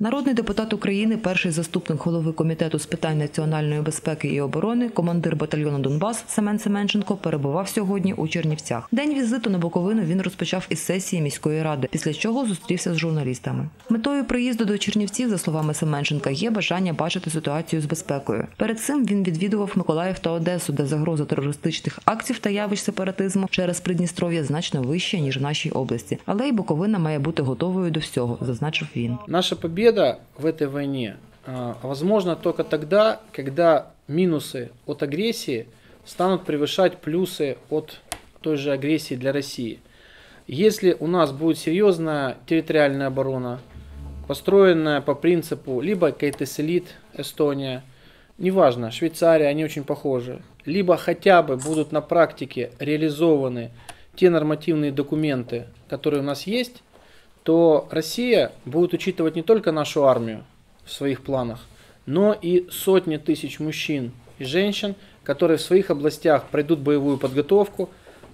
Народний депутат України, перший заступник голови комітету з питань національної безпеки і оборони, командир батальйону Донбас Семен Семенченко перебував сьогодні у Чернівцях. День візиту на Буковину він розпочав із сесії міської ради, після чого зустрівся з журналістами. Метою приїзду до Чернівців, за словами Семенченка, є бажання бачити ситуацію з безпекою. Перед цим він відвідував Миколаїв та Одесу, де загроза терористичних актів та явищ сепаратизму через Придністров'я значно вища ніж в нашій області. Але й Буковина має бути готовою до всього, зазначив він. Наша победа в этой войне а, возможна только тогда, когда минусы от агрессии станут превышать плюсы от той же агрессии для России. Если у нас будет серьезная территориальная оборона, построенная по принципу либо Кейтеселит, Эстония, неважно, Швейцария, они очень похожи, либо хотя бы будут на практике реализованы те нормативные документы, которые у нас есть, то Россия будет учитывать не только нашу армию в своих планах, но и сотни тысяч мужчин и женщин, которые в своих областях пройдут боевую подготовку,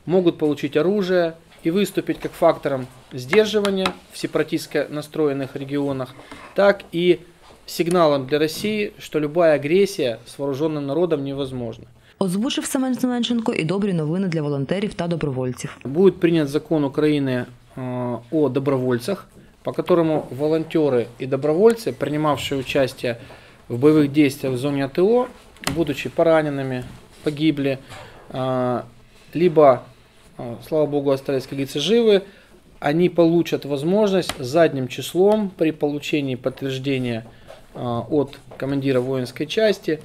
могут получить оружие и выступить как фактором сдерживания в сепаратистско настроенных регионах, так и сигналом для России, что любая агрессия с вооруженным народом невозможна. Озвучив Семен Семенченко і добрі новини для волонтерів та добровольців. Будет принят закон Украины э, о добровольцах, по которому волонтеры и добровольцы, принимавшие участие в боевых действиях в зоне АТО, будучи пораненными, погибли, э, либо, э, слава богу, остались, как говорится, живы, они получат возможность задним числом при получении подтверждения э, от командира воинской части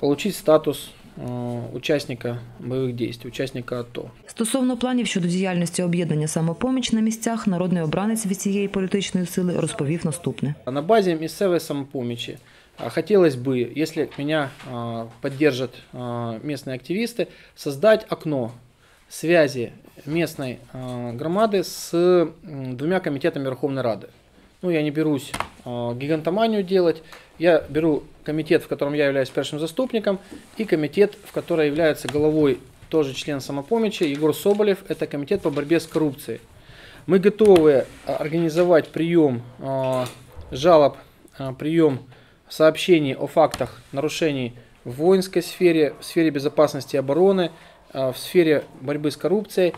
получить статус э, участника боевых действий, участника АТО. Стосовно планів щодо діяльності об'єднання самопоміч на місцях, народний обранець від цієї політичної сили розповів наступне. На базе місцевой самопомощи а, хотелось бы, если меня а, поддержат а, местные активисты, создать окно связи местной а, громады с м, двумя комитетами Верховной Рады. Ну, я не берусь а, гигантоманию делать. Я беру комитет, в котором я являюсь первым заступником, и комитет, в котором является головой тоже член самопомощи Егор Соболев. Это комитет по борьбе с коррупцией. Мы готовы а, организовать прием а, жалоб, прием сообщений о фактах нарушений в воинской сфере, в сфере безопасности и обороны, в сфере борьбы с коррупцией,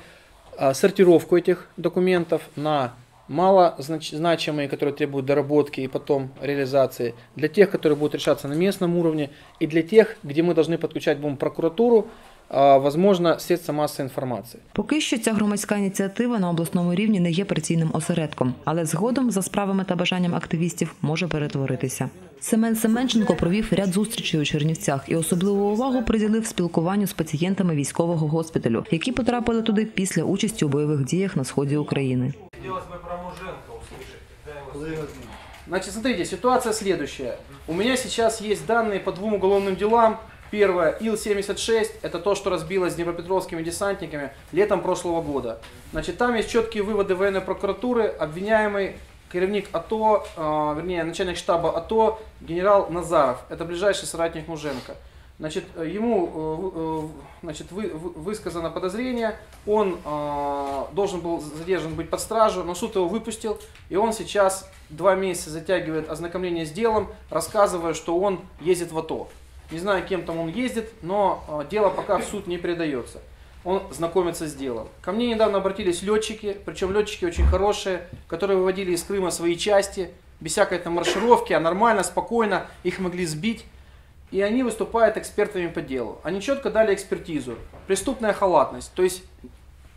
сортировку этих документов на мало знач- значимые, которые требуют доработки и потом реализации, для тех, которые будут решаться на местном уровне, и для тех, где мы должны подключать будем прокуратуру, а, возможно, средства массовой информации. Поки що ця громадська ініціатива на обласному рівні не є партійним осередком, але згодом за справами та бажанням активістів може перетворитися. Семен Семенченко провів ряд зустрічей у Чернівцях і особливу увагу приділив спілкуванню з пацієнтами військового госпіталю, які потрапили туди після участі у бойових діях на сході України. Значит, смотрите, ситуация следующая. У меня сейчас есть данные по двум уголовным делам. Первое, Ил-76, это то, что разбилось с днепропетровскими десантниками летом прошлого года. Значит, там есть четкие выводы военной прокуратуры, обвиняемый керівник АТО, э, вернее, начальник штаба АТО, генерал Назаров. Это ближайший соратник Муженко. Значит, э, ему э, э, значит, вы- вы- высказано подозрение, он э, должен был задержан быть под стражу, но суд его выпустил, и он сейчас два месяца затягивает ознакомление с делом, рассказывая, что он ездит в АТО. Не знаю, кем там он ездит, но дело пока в суд не передается. Он знакомится с делом. Ко мне недавно обратились летчики, причем летчики очень хорошие, которые выводили из Крыма свои части, без всякой там маршировки, а нормально, спокойно, их могли сбить. И они выступают экспертами по делу. Они четко дали экспертизу. Преступная халатность. То есть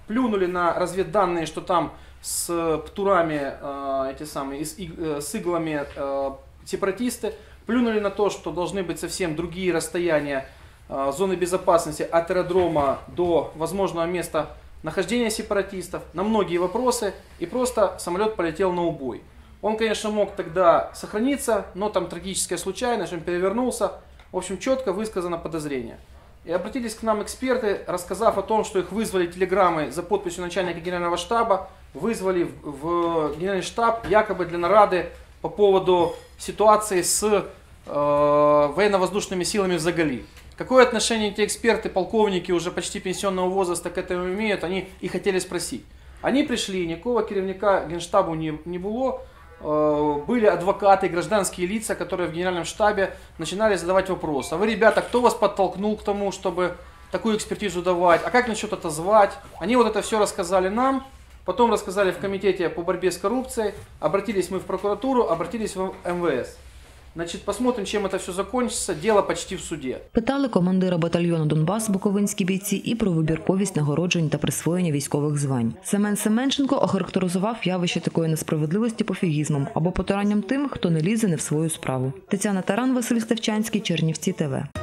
плюнули на разведданные, что там с э, птурами, э, эти самые, с, иг- э, с иглами э, сепаратисты, плюнули на то, что должны быть совсем другие расстояния э, зоны безопасности от аэродрома до возможного места нахождения сепаратистов, на многие вопросы, и просто самолет полетел на убой. Он, конечно, мог тогда сохраниться, но там трагическая случайность, он перевернулся. В общем, четко высказано подозрение. И обратились к нам эксперты, рассказав о том, что их вызвали телеграммой за подписью начальника генерального штаба, вызвали в, в генеральный штаб якобы для нарады по поводу ситуации с э, военно-воздушными силами в Загали. Какое отношение эти эксперты, полковники уже почти пенсионного возраста к этому имеют, они и хотели спросить. Они пришли, никакого керівника генштабу не, не было, были адвокаты, гражданские лица, которые в генеральном штабе начинали задавать вопрос. А вы, ребята, кто вас подтолкнул к тому, чтобы такую экспертизу давать? А как насчет это звать? Они вот это все рассказали нам, потом рассказали в комитете по борьбе с коррупцией, обратились мы в прокуратуру, обратились в МВС. Значит, посмотрим, чим це все закончиться. Діло почти в суді. Питали командира батальйону Донбас Буковинські бійці і про вибірковість нагороджень та присвоєння військових звань. Семен Семенченко охарактеризував явище такої несправедливості пофігізмом або потуранням тим, хто не лізе не в свою справу. Тетяна Таран, Василь Стевчанський, Чернівці ТВ.